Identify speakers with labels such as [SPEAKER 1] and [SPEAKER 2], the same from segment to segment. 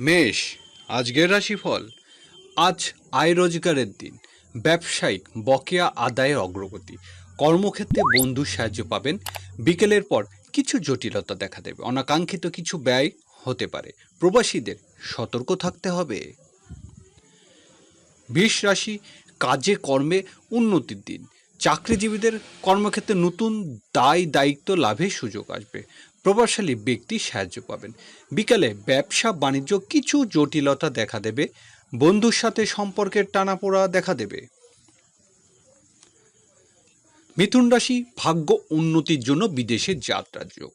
[SPEAKER 1] মেষ, আজকের রাশিফল। আজ আয় রোজগারের দিন। ব্যবসায়িক বকেয়া আদায়ের অগ্রগতি। কর্মক্ষেত্রে বন্ধুর সাহায্য পাবেন। বিকেলের পর কিছু জটিলতা দেখা দেবে। অনাকাঙ্ক্ষিত কিছু ব্যয় হতে পারে। প্রবাসীদের সতর্ক থাকতে হবে। বিষ রাশি, কাজে, কর্মে উন্নতির দিন। চাকরিজীবীদের কর্মক্ষেত্রে নতুন দায় দায়িত্ব লাভের সুযোগ আসবে। প্রভাবশালী ব্যক্তি সাহায্য পাবেন। বিকালে ব্যবসা, বাণিজ্য কিছু জটিলতা দেখা দেবে। বন্ধুর সাথে সম্পর্কের টানাপোড়া দেখা দেবে। মিথুন রাশি ভাগ্য উন্নতির জন্য বিদেশে যাত্রার যোগ।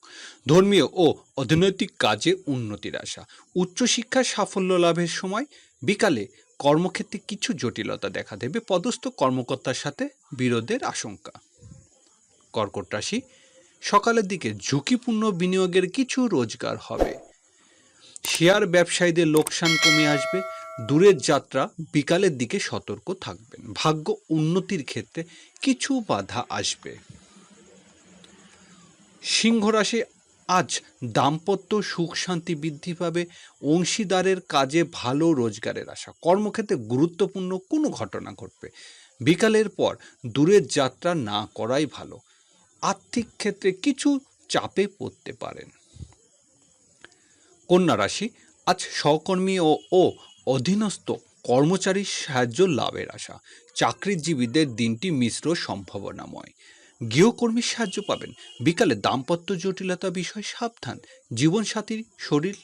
[SPEAKER 1] ধর্মীয় ও অর্থনৈতিক কাজে উন্নতির আশা। উচ্চশিক্ষার সাফল্য লাভের সময় বিকালে কর্মক্ষেত্রে কিছু জটিলতা দেখা দেবে। পদস্থ কর্মকর্তার সাথে বিরোধের আশঙ্কা। কর্কট রাশি, সকালের দিকে ঝুঁকিপূর্ণ বিনিয়োগের কিছু রোজগার হবে। শেয়ার ব্যবসায়ীদের লোকসান কমে আসবে। দূরের যাত্রা বিকালের দিকে সতর্ক থাকবেন। ভাগ্য উন্নতির ক্ষেত্রে কিছু বাধা আসবে। সিংহ রাশি আজ দাম্পত্য সুখ শান্তি বৃদ্ধি পাবে, অংশীদারের কাজে ভালো রোজগারের আশা। কর্মক্ষেত্রে গুরুত্বপূর্ণ কোনো ঘটনা ঘটবে। বিকালের পর দূরের যাত্রা না করাই ভালো। আর্থিক ক্ষেত্রে কিছু চাপে পড়তে পারেন। কন্যা রাশি, আজ সহকর্মী ও ও অধীনস্থ কর্মচারীর সাহায্য লাভের আশা। চাকরিজীবীদের দিনটি মিশ্র সম্ভাবনাময়। গৃহকর্মীর সাহায্য পাবেন। বিকালে দাম্পত্য জটিলতা বিষয় সাবধান। জীবনসাথীর শরীর,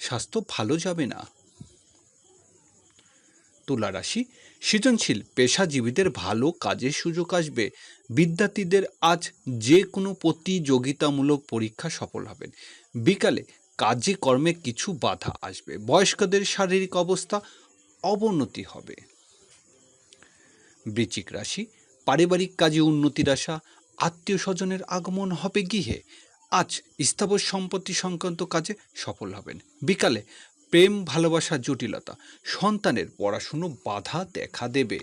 [SPEAKER 1] স্বাস্থ্য ভালো যাবে না। তুলা রাশি, সৃজনশীল, পেশাজীবীদের ভালো কাজের সুযোগ আসবে। বিদ্যার্থীদের আজ যে কোনো প্রতিযোগিতামূলক পরীক্ষা সফল হবেন। বিকালে কাজে কর্মে কিছু বাধা আসবে। বয়স্কদের শারীরিক অবস্থা অবনতি হবে। বৃচিক রাশি পারিবারিক কাজে উন্নতির আশা আত্মীয় স্বজনের আগমন হবে গৃহে। আজ স্থাবর সম্পত্তি সংক্রান্ত কাজে সফল হবেন। বিকালে প্রেম ভালোবাসার জটিলতা, সন্তানের পড়াশুনো বাধা দেখা দেবে।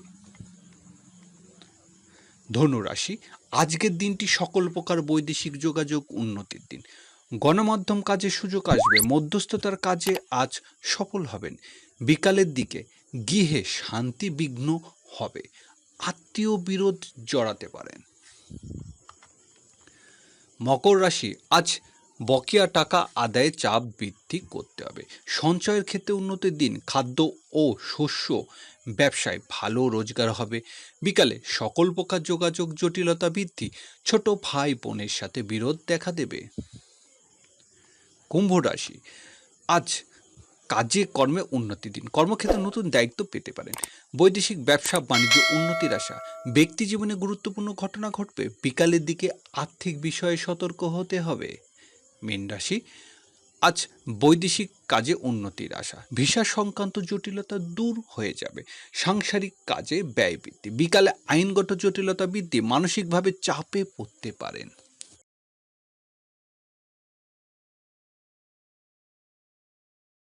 [SPEAKER 1] ধনুরাশি, আজকের দিনটি সকল প্রকার বৈদেশিক যোগাযোগ উন্নতির দিন। গণমাধ্যম কাজে সুযোগ আসবে, মধ্যস্থতার কাজে আজ সফল হবেন। বিকালের দিকে গৃহে শান্তি বিঘ্ন হবে। আত্মীয় বিরোধ জড়াতে পারেন মকর রাশি, আজ বকেয়া টাকা আদায়ে চাপ বৃদ্ধি করতে হবে। সঞ্চয়ের ক্ষেত্রে উন্নতির দিন, খাদ্য ও শস্য ব্যবসায় ভালো রোজগার হবে। বিকালে সকল প্রকার যোগাযোগ জটিলতা বৃদ্ধি, ছোট ভাই বোনের সাথে বিরোধ দেখা দেবে। কুম্ভ রাশি, আজ কাজে কর্মে উন্নতি দিন। কর্মক্ষেত্রে নতুন দায়িত্ব পেতে পারেন। বৈদেশিক ব্যবসা, বাণিজ্য, উন্নতির আশা। ব্যক্তি জীবনে গুরুত্বপূর্ণ ঘটনা ঘটবে। বিকালের দিকে আর্থিক বিষয়ে সতর্ক হতে হবে। মীন রাশি, আজ বৈদেশিক কাজে উন্নতির আশা। ভিসা সংক্রান্ত জটিলতা দূর হয়ে যাবে। সাংসারিক কাজে ব্যয় বৃদ্ধি। বিকালে আইনগত জটিলতা বৃদ্ধি। মানসিকভাবে চাপে পড়তে পারেন।